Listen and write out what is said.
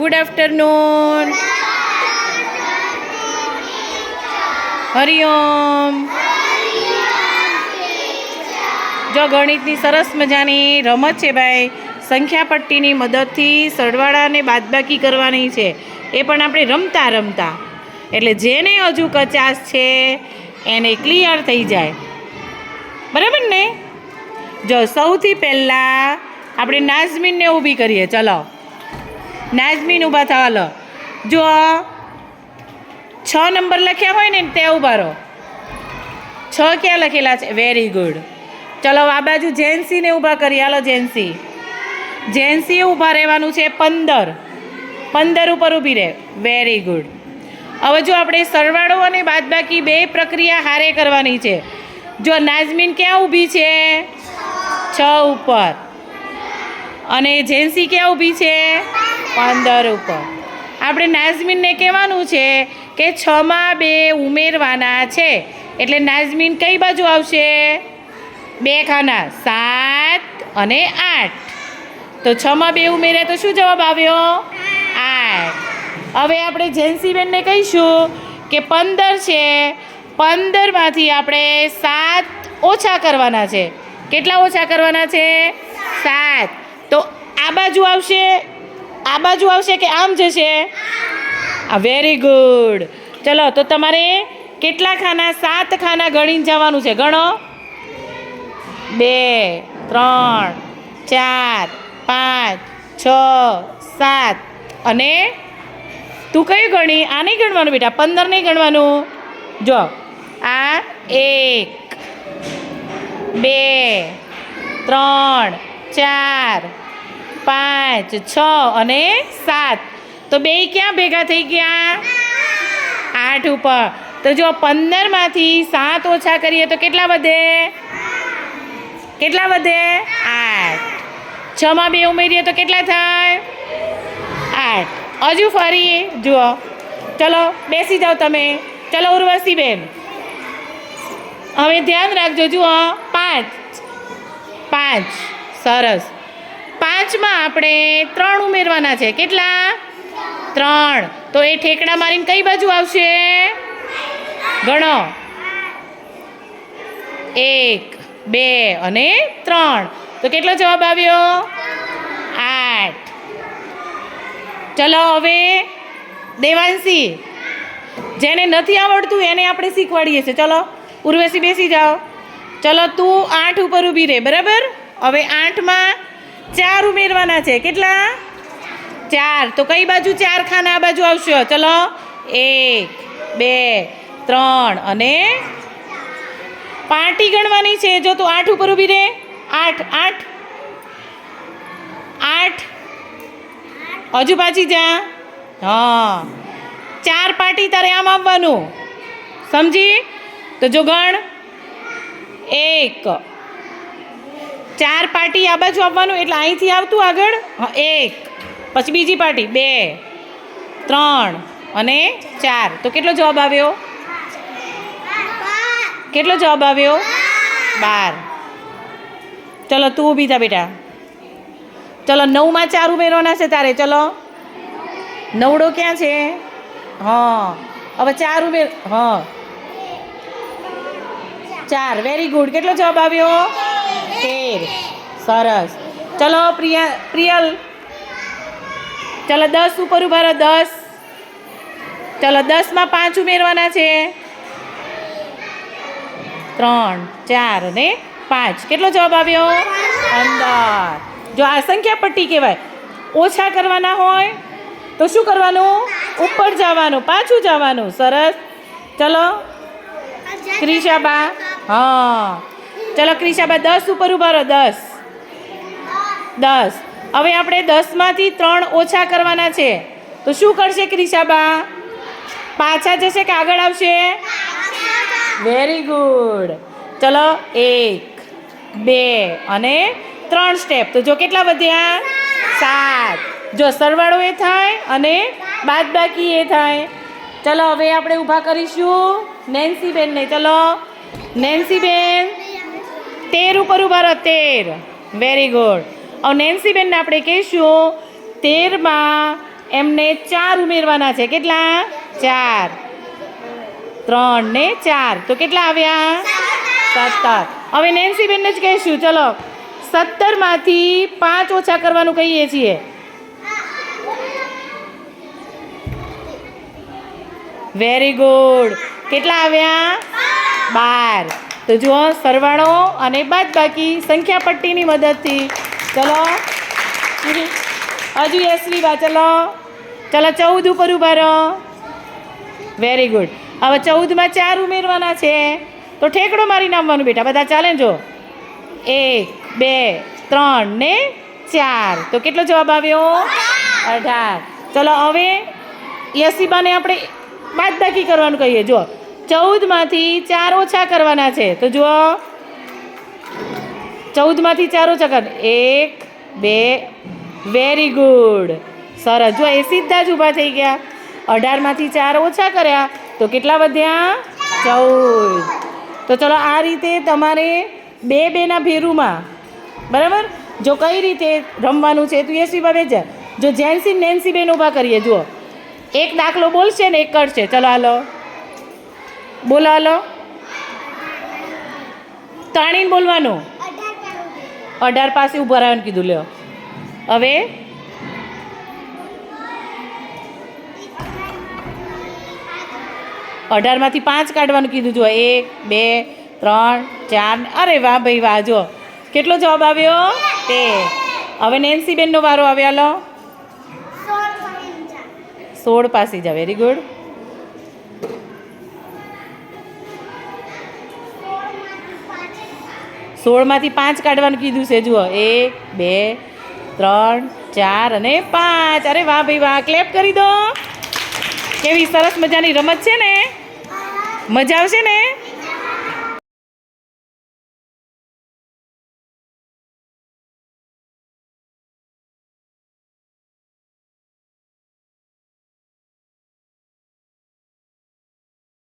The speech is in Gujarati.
ગુડ આફ્ટરનૂન હરિઓમ જો ગણિતની સરસ મજાની રમત છે ભાઈ સંખ્યા પટ્ટીની મદદથી સરવાળાને બાદબાકી કરવાની છે. એ પણ આપણે રમતા રમતા. એટલે જેને હજુ કચાશ છે, એને ક્લિયર થઈ જાય. બરાબર ને? જો સૌથી પહેલાં આપણે નાઝમીનને ઊભી કરીએ, ચલો. નાઝમીન ઊભા થવા લો. જો છ નંબર લખ્યા હોય ને તે ઊભા રહો. છ ક્યાં લખેલા છે? વેરી ગુડ ચલો, આ બાજુ જેન્સીને ઊભા કરી હાલો જેન્સી જેન્સીએ ઊભા રહેવાનું છે પંદર. પંદર ઉપર ઊભી રહે. વેરી ગુડ હવે જો આપણે સરવાળો અને બાદબાકી બે પ્રક્રિયા હારે કરવાની છે. જો નાઝમીન ક્યાં ઊભી છે? છ ઉપર. અને જેન્સી ક્યાં ઊભી છે? પંદર ઉપર. આપણે નાઝમીનને કહેવાનું છે કે છમાં બે ઉમેરવાના છે. એટલે નાઝમીન કઈ બાજુ આવશે? બે ખાના, સાત અને આઠ. તો છમાં બે ઉમેર્યા તો શું જવાબ આવ્યો? આઠ. હવે આપણે જેન્સીબેનને કહીશું કે પંદર છે. પંદરમાંથી આપણે સાત ઓછા કરવાના છે. કેટલા ઓછા કરવાના છે? સાત. તો આ બાજુ આવશે આ બાજુ આવશે કે આમ જશે? આ વેરી ગુડ ચલો, તો તમારે કેટલા ખાના? સાત ખાના ગણીને જવાનું છે. ગણો. બે, ત્રણ, ચાર, પાંચ, છ, સાત. અને તું કયું ગણી? આ નહીં ગણવાનું બેટા. પંદર નહીં ગણવાનું. જો. આ એક, બે, ત્રણ, ચાર પાંચ, છ અને સાત. તો બે ક્યાં ભેગા થઈ ગયા? આઠ ઉપર. તો જો પંદરમાંથી સાત ઓછા કરીએ તો કેટલા વધે? કેટલા વધે? આઠ. છમાં બે ઉમેરીએ તો કેટલા થાય? આઠ. હજુ ફરી, જુઓ. ચલો, બેસી જાઓ તમે. ચલો ઉર્વશીબેન હવે ધ્યાન રાખજો, જુઓ, પાંચ. પાંચ. સરસ. પાંચમાં આપણે ત્રણ ઉમેરવાના છે. કેટલા? ત્રણ. તો એ ઠેકડા મારીને કઈ બાજુ આવશે? ગણો. એક, બે અને ત્રણ. તો કેટલો જવાબ આવ્યો? આઠ. ચલો હવે દેવાંશી. જેને નથી આવડતું એને આપણે શીખવાડીએ છીએ. ચલો, ઉર્વશી બેસી જાઓ. ચલો, તું આઠ ઉપર ઊભી રહે. બરાબર? હવે આઠમાં ચાર ઉમેરવાના છે. કેટલા? ચાર. તો કઈ બાજુ ચાર ખાના? આ બાજુ આવશે. ચલો. એક, બે, ત્રણ અને પાર્ટી ગણવાની છે. જો તું આઠ ઉપર ઊભી રહે આઠ આઠ. આઠ. હજુ પાછી જા. હા. ચાર પાર્ટી તારે આમ આવવાનું. સમજી? તો જો ગણ. એક ચાર પાર્ટી આ બાજુ આવવાનું, એટલે અહીંથી આવતું આગળ એક. પછી બીજી પાર્ટી, બે, ત્રણ અને ચાર. તો કેટલો જવાબ આવ્યો? કેટલો જવાબ આવ્યો? બાર. ચલો, તું ઊભી થા બેટા. ચલો, નવમાં ચાર ઉમેરવાના છે તારે. ચલો. નવડો ક્યાં છે? હા. હવે ચાર ઉમેર, હા. ચાર. વેરી ગુડ કેટલો જવાબ આવ્યો? તેર. સરસ. ચલો પ્રિયા, પ્રિયલ. ચલો દસ ઉપર ઊભા રહો, દસ. ચલો દસમાં પાંચ ઉમેરવાના છે. ત્રણ, ચાર અને પાંચ. કેટલો જવાબ આવ્યો? અંદર જો આ સંખ્યા પટ્ટી કહેવાય, ઓછા કરવાના હોય તો શું કરવાનું? ઉપર જવાનું, પાછું જવાનું. સરસ. ચલો. ક્રિશાબા હા. ચલો ક્રિશાબા, દસ ઉપર ઊભા રહો, દસ. દસ. હવે આપણે દસમાંથી ત્રણ ઓછા કરવાના છે. તો શું કરશે ક્રિશાબા? પાછા જશે કે આગળ આવશે? વેરી ગુડ ચલો, એક, બે અને ત્રણ સ્ટેપ તો જો કેટલા વધ્યા? સાત. જો સરવાળો એ થાય અને બાદ બાકી એ થાય. ચલો, હવે આપણે ઊભા કરીશું નેન્સીબેનને. ચલો, નેન્સીબેન. તેર ઉપર ઊભા રહો, તેર. વેરી ગુડ હવે નેન્સીબેનને આપણે કહીશું, તેરમાં એમને ચાર ઉમેરવાના છે. કેટલા? ચાર. ત્રણ ને ચાર. તો કેટલા આવ્યા? સત્તર. હવે નેન્સીબેનને જ કહીશું, ચલો. સત્તરમાંથી પાંચ ઓછા કરવાનું કહીએ છીએ. વેરી ગુડ કેટલા આવ્યા? બાર. તો જુઓ, સરવાળો અને બાદ બાકી સંખ્યા પટ્ટીની મદદથી. ચલો. હજુ યશવી બા, ચલો. ચલો, ચૌદ ઉપર ઊભા રહો. વેરી ગુડ હવે ચૌદમાં ચાર ઉમેરવાના છે. તો ઠેકડો મારી નામવાનું બેટા, બધા ચાલે જો. એક, બે, ત્રણ ને ચાર. તો કેટલો જવાબ આવ્યો? અઢાર. ચલો, હવે યસીબાને આપણે બાદબાકી કરવાનું કહીએ. જો ચૌદમાંથી ચાર ઓછા કરવાના છે. તો જુઓ. ચૌદમાંથી ચાર ઓછા કર. એક, બે વેરી ગુડ સરસ. જો એ સીધા જ ઊભા થઈ ગયા. અઢારમાંથી ચાર ઓછા કર્યા. તો કેટલા વધ્યા? ચૌદ. તો ચલો, આ રીતે તમારે બે બેના ભેરુમાં, બરાબર? જો કઈ રીતે રમવાનું છે, તું એસી બાબે જા જો જેન્સી નેન્સી બેન ઊભા કરીએ, જુઓ. એક દાખલો બોલશે ને એક કરશે. ચલો, હાલો. બોલો હલો તાણીને બોલવાનું. અઢાર પાસે ઊભા રહ્યો કીધું લ્યો. હવે? અઢારમાંથી પાંચ કાઢવાનું કીધું જો એક બે ત્રણ ચાર અરે વાહ ભાઈ વાહ જો કેટલો જવાબ આવ્યો? તે હવે નેન્સી બેનનો વારો આવ્યો હાલો. સોળ પાસે જ વેરી ગુડ સોળમાંથી પાંચ કાઢવાનું કીધું છે, જુઓ. એક, બે, ત્રણ, ચાર અને પાંચ. અરે વાહ ભાઈ વાહ ક્લેપ કરી દો. કેવી સરસ મજાની રમત છે ને? મજા આવશે ને?